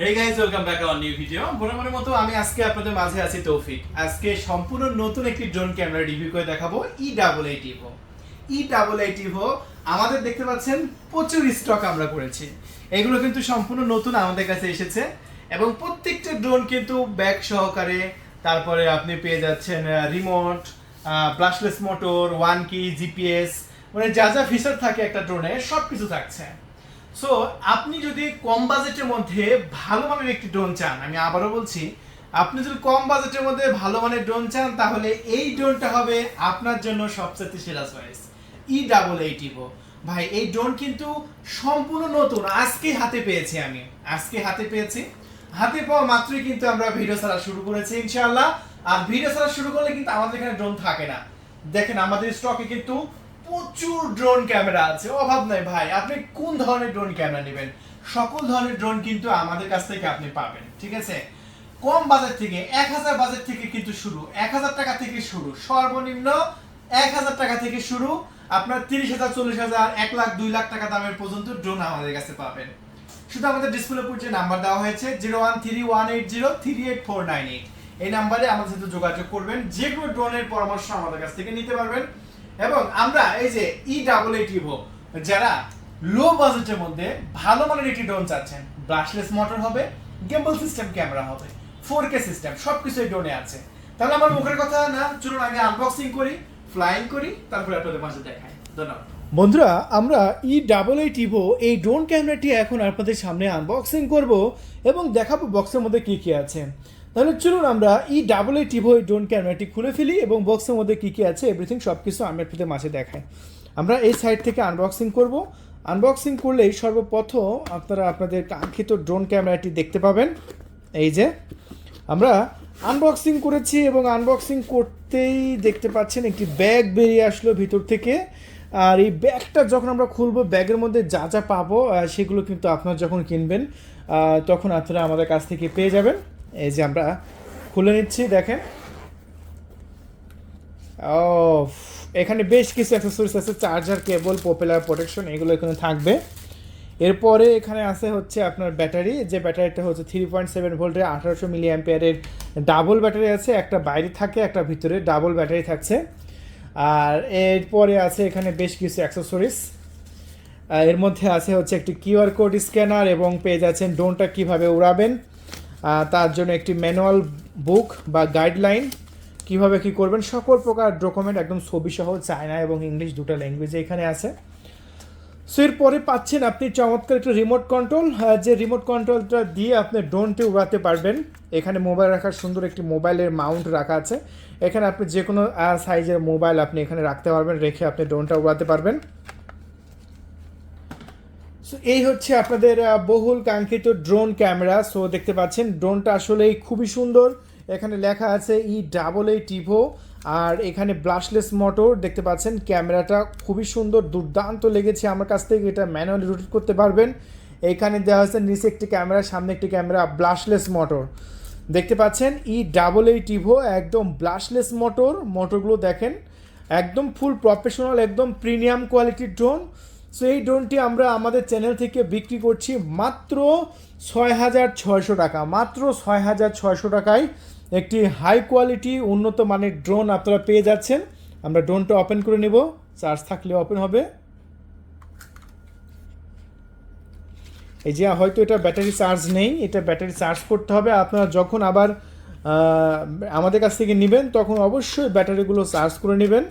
Hey guys welcome back our new video বরাবরের মতো আমি আজকে আপনাদের মাঝে আছি তৌফিক। আজকে সম্পূর্ণ নতুন একটি ড্রোন ক্যামেরা রিভিউ করে দেখাবো E double eight Evo E double eight Evo আমাদের দেখতে পাচ্ছেন, প্রচুর স্টক আমরা করেছি। এগুলো কিন্তু সম্পূর্ণ নতুন আমাদের কাছে এসেছে। এবং প্রত্যেকটা ড্রোন কিন্তু ব্যাগ সহকারে, তারপরে আপনি পেয়ে যাচ্ছেন রিমোট ব্লাশলেস মোটর ওয়ান কি জিপিএস মানে যা যা ফিচার থাকে একটা ড্রোনে সব কিছু থাকছে। সো আপনি যদি কম বাজেটের মধ্যে ভালো মানের একটি ড্রোন চান, আমি আবারও বলছি, আপনি যদি কম বাজেটের মধ্যে ভালো মানের ড্রোন চান, তাহলে এই ড্রোনটা হবে আপনার জন্য সবচেয়ে সেরা চয়েস ই ডাবল এইট ভাই, এই ড্রোন কিন্তু সম্পূর্ণ নতুন, আজকে হাতে পেয়েছি আমি, আজকে হাতে পেয়েছি। হাতে পাওয়া মাত্রই কিন্তু আমরা ভিডিও ছাড়া শুরু করেছি, ইনশাআল্লাহ। আর ভিডিও ছাড়া শুরু করলে কিন্তু আমাদের এখানে ড্রোন থাকে না। দেখেন, আমাদের স্টকে কিন্তু প্রচুর ড্রোন ক্যামেরা আছে। অভাব নাই ভাই, আপনি কোন ধরনের ড্রোন ক্যামেরা নেবেন? সকল ধরনের ড্রোন কিন্তু আমাদের কাছ থেকে আপনি পাবেন, ঠিক আছে? কম বাজার থেকে, এক হাজার বাজার থেকে কিন্তু শুরু, এক হাজার টাকা থেকে শুরু, সর্বনিম্ন এক হাজার টাকা থেকে শুরু, আপনার তিরিশ হাজার, চল্লিশ হাজার, এক লাখ, দুই লাখ টাকা দামের পর্যন্ত ড্রোন আমাদের কাছে পাবেন। শুধু আমাদের ডিসপ্লে উপর যে নাম্বার দেওয়া হয়েছে, zero one three one eight zero three eight four nine eight. এই নাম্বারে আমাদের সাথে যোগাযোগ করবেন যে কোনো ড্রোনের পরামর্শ আমাদের কাছ থেকে নিতে পারবেন। এবং আমরা এই যে ই ডাবল এইট ইভো যারা লো বাজেটের মধ্যে ভালো মানের একটি ড্রোন চাচ্ছেন ব্রাশলেস মোটর হবে গেম্বল সিস্টেম ক্যামেরা হবে ফোর কে সিস্টেম সব কিছু এই ড্রোনে আছে। তাহলে আমার মুখের কথা না, চলুন আগে আনবক্সিং করি ফ্লাইং করি, তারপরে আপনাদের মাঝে দেখাই। ধন্যবাদ। বন্ধুরা, আমরা ই ডাবল এই টিভো এই ড্রোন ক্যামেরাটি এখন আপনাদের সামনে আনবক্সিং করব এবং দেখাবো বক্সের মধ্যে কী কী আছে। তাহলে চলুন আমরা E double eight Evo drone ক্যামেরাটি খুলে ফেলি এবং বক্সের মধ্যে কী কী আছে এভরিথিং সব কিছু আমি আপনাদের মাঝে দেখাই। আমরা এই সাইড থেকে আনবক্সিং করব। আনবক্সিং করলেই সর্বপ্রথম আপনারা আপনাদের কাঙ্ক্ষিত ড্রোন ক্যামেরাটি দেখতে পাবেন। এই যে, আমরা আনবক্সিং করেছি এবং আনবক্সিং করতেই দেখতে পাচ্ছেন একটি ব্যাগ বেরিয়ে আসলো ভিতর থেকে। আর এই ব্যাগটা যখন আমরা খুলবো ব্যাগের মধ্যে যা যা পাবো সেগুলো কিন্তু আপনারা যখন কিনবেন তখন আপনারা আমাদের কাছ থেকে পেয়ে যাবেন। এই যে আমরা খুলে নিচ্ছি, দেখেন। ও এখানে বেশ কিছু অ্যাক্সেসরিজ আছে চার্জার কেবল পপুলার প্রোটেকশন এগুলো এখানে থাকবে। এরপরে এখানে আছে হচ্ছে আপনার ব্যাটারি, যে ব্যাটারিটা হচ্ছে থ্রি পয়েন্ট সেভেন ভোল্টের আঠারোশো মিলি অ্যাম্পিয়ারের ডাবল ব্যাটারি আছে, একটা বাইরে থাকে, একটা ভিতরে ডাবল ব্যাটারি থাকছে। আর এরপরে আছে এখানে বেশ কিছু অ্যাক্সেসরিজ এর মধ্যে আছে হচ্ছে একটি কিউআর কোড স্ক্যানার এবং পেয়ে যাচ্ছেন ড্রোনটা কীভাবে উড়াবেন। তার জন্য একটি ম্যানুয়াল বুক বা গাইডলাইন। কীভাবে কি করবেন? সকল প্রকার ডকুমেন্ট একদম ছবি সহ চায়না এবং ইংলিশ দুটো ল্যাঙ্গুয়েজে এখানে আছে। সো, এরপরে পাচ্ছেন আপনি চমৎকার একটা রিমোট কন্ট্রোল যে রিমোট কন্ট্রোলটা দিয়ে আপনি ড্রোনটি উড়াতে পারবেন। এখানে মোবাইল রাখার সুন্দর একটি মোবাইলের মাউন্ট রাখা আছে। এখানে আপনি যে কোনো সাইজের মোবাইল আপনি এখানে রাখতে পারবেন, রেখে আপনি ড্রোনটা উড়াতে পারবেন। সো এই হচ্ছে আপনাদের বহুল কাঙ্ক্ষিত ড্রোন ক্যামেরা সো দেখতে পাচ্ছেন ড্রোনটা আসলেই খুবই সুন্দর। এখানে লেখা আছে ই ডাবল এই টিভো আর এখানে ব্লাশলেস মোটর দেখতে পাচ্ছেন ক্যামেরাটা খুবই সুন্দর, দুর্দান্ত লেগেছে আমার কাছ থেকে। এটা ম্যানুয়ালি রোটেট করতে পারবেন। এখানে দেওয়া হয়েছে নিচে একটি ক্যামেরা সামনে একটি ক্যামেরা ব্লাশলেস মোটর দেখতে পাচ্ছেন ই ডাবল এই টিভো একদম ব্লাশলেস মোটর মোটরগুলো দেখেন, একদম ফুল প্রফেশনাল একদম প্রিমিয়াম কোয়ালিটির ড্রোন সো এই ড্রোনটি আমরা আমাদের চ্যানেল থেকে বিক্রি করছি মাত্র ছয় হাজার ছয়শো টাকা। মাত্র ছয় হাজার ছয়শো টাকায় একটি হাই কোয়ালিটি উন্নত মানের ড্রোন আপনারা পেয়ে যাচ্ছেন। আমরা ড্রোনটা ওপেন করে নেব। চার্জ থাকলে ওপেন হবে। এই যে, হয়তো এটা ব্যাটারি চার্জ নেই। এটা ব্যাটারি চার্জ করতে হবে। আপনারা যখন আবার আমাদের কাছ থেকে নেবেন, তখন অবশ্যই ব্যাটারিগুলো চার্জ করে নেবেন।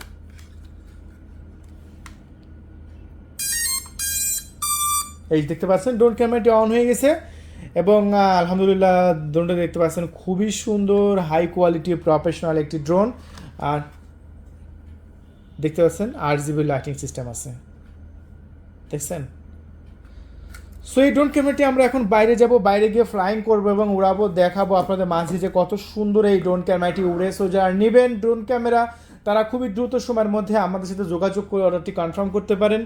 এই দেখতে পাচ্ছেন ড্রোন ক্যামেরাটি অন হয়ে গেছে এবং আলহামদুলিল্লাহ ড্রোনটা দেখতে পাচ্ছেন, খুবই সুন্দর হাই কোয়ালিটি প্রফেশনাল একটি ড্রোন আর দেখতে পাচ্ছেন আট জিবি লাইটিং সিস্টেম আছে। দেখছেন? সো এই ড্রোন ক্যামেরাটি আমরা এখন বাইরে যাব, বাইরে গিয়ে ফ্লাইং করব এবং উড়াবো, দেখাবো আপনাদের মাঝে যে কত সুন্দর এই ড্রোন ক্যামেরাটি উড়ে সো যারা নেবেন ড্রোন ক্যামেরা তারা খুবই দ্রুত সময়ের মধ্যে আমাদের সাথে যোগাযোগ করে অর্ডারটি কনফার্ম করতে পারেন।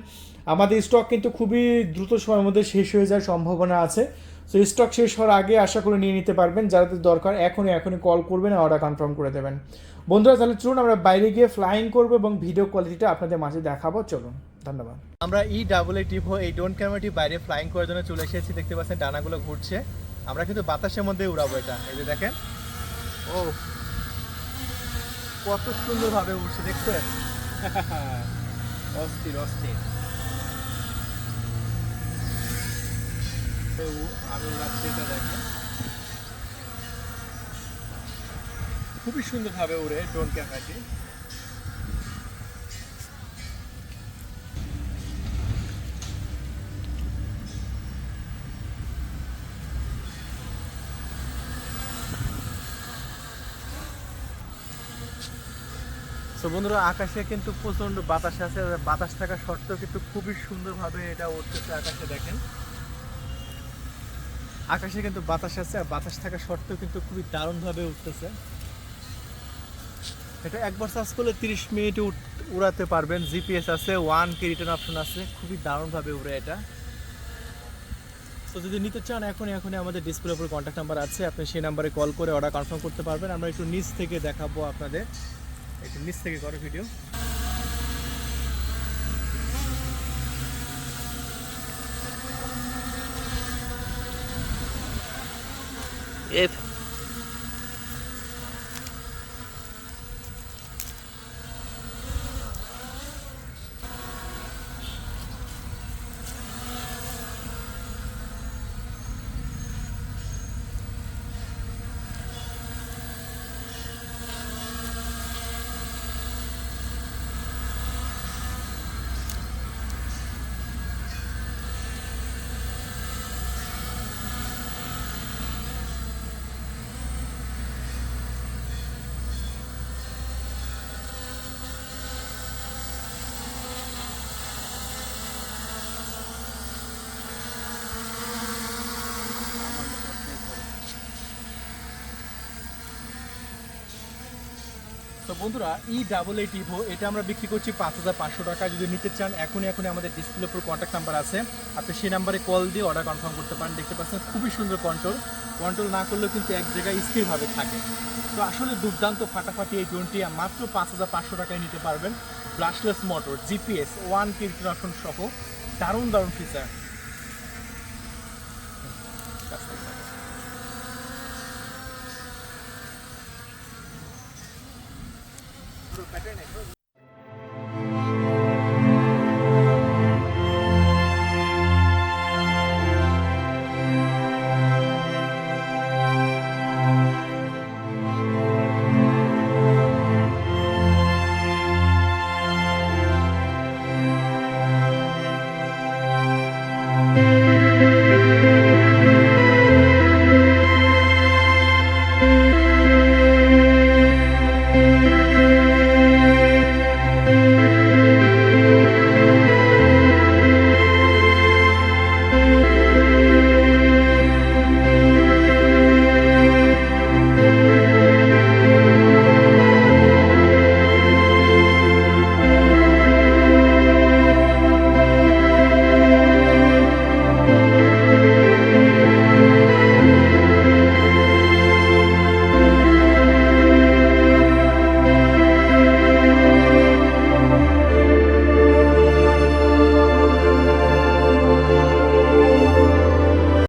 আমাদের স্টক কিন্তু খুবই দ্রুত সময়ের মধ্যে শেষ হয়ে যাওয়ার সম্ভাবনা আছে। সো স্টক শেষ হওয়ার আগে আশা করে নিয়ে নিতে পারবেন। যাদের দরকার, এখনই এখনই কল করবেন অর্ডার কনফার্ম করে দেবেন। বন্ধুরা, তাহলে চলুন, আমরা বাইরে গিয়ে ফ্লাইং করব এবং ভিডিও কোয়ালিটিটা আপনাদের মাঝে দেখাবো। চলুন, ধন্যবাদ। আমরা ই ডাবল এই টিভো এই ড্রোন ক্যামেরাটি বাইরে ফ্লাইং করার জন্য চলে এসেছি। দেখতে পাচ্ছেন, ডানাগুলো ঘুরছে। আমরা কিন্তু বাতাসের মধ্যে উড়াবো এটা। এই যে দেখেন। ও কত সুন্দর সুন্দরভাবে উঠছে দেখছেন অস্থির অস্থির। সুন্দর আমি উড়াচ্ছি এটা দেখেন খুবই সুন্দরভাবে উড়ে ড্রোন ক্যামেরাটি বন্ধুরা, আকাশে কিন্তু প্রচণ্ড বাতাস আছে। বাতাস থাকা সত্ত্বেও কিন্তু খুবই সুন্দরভাবে এটা উঠতেছে আকাশে, দেখেন। আকাশে কিন্তু বাতাস আছে, আর বাতাস থাকা সত্ত্বেও কিন্তু খুবই দারুণভাবে উঠতেছে। এটা একবার সার্চ করলে তিরিশ মিনিট উড়াতে পারবেন। জিপিএস আছে ওয়ান কে রিটার্ন অপশন আছে। খুবই দারুণভাবে উড়ে এটা। তো যদি নিতে চান, এখনই এখনই আমাদের ডিসপ্লের উপর কন্ট্যাক্ট নাম্বার আছে। আপনি সেই নাম্বারে কল করে অর্ডার কনফার্ম করতে পারবেন। আমরা একটু নিচ থেকে দেখাবো আপনাদের। একটু নিচ থেকে করো ভিডিও এফ তো বন্ধুরা ই ডাবল এইট ইভো এটা আমরা বিক্রি করছি পাঁচ হাজার পাঁচশো টাকা। যদি নিতে চান, এখনই এখনই আমাদের ডিসপ্লে উপর কন্ট্যাক্ট নাম্বার আছে। আপনি সেই নাম্বারে কল দিয়ে অর্ডার কনফার্ম করতে পারেন। দেখতে পাচ্ছেন, খুবই সুন্দর কন্ট্রোল কন্ট্রোল না করলেও কিন্তু এক জায়গায় স্থিরভাবে থাকে। তো আসলে দুর্দান্ত ফাটাফাটি এই ড্রোনটি মাত্র পাঁচ হাজার পাঁচশো টাকায় নিতে পারবেন। ব্লাশলেস মোটর জিপিএস ওয়ান কিরকিন সহ। দারুণ দারুণ ফিচার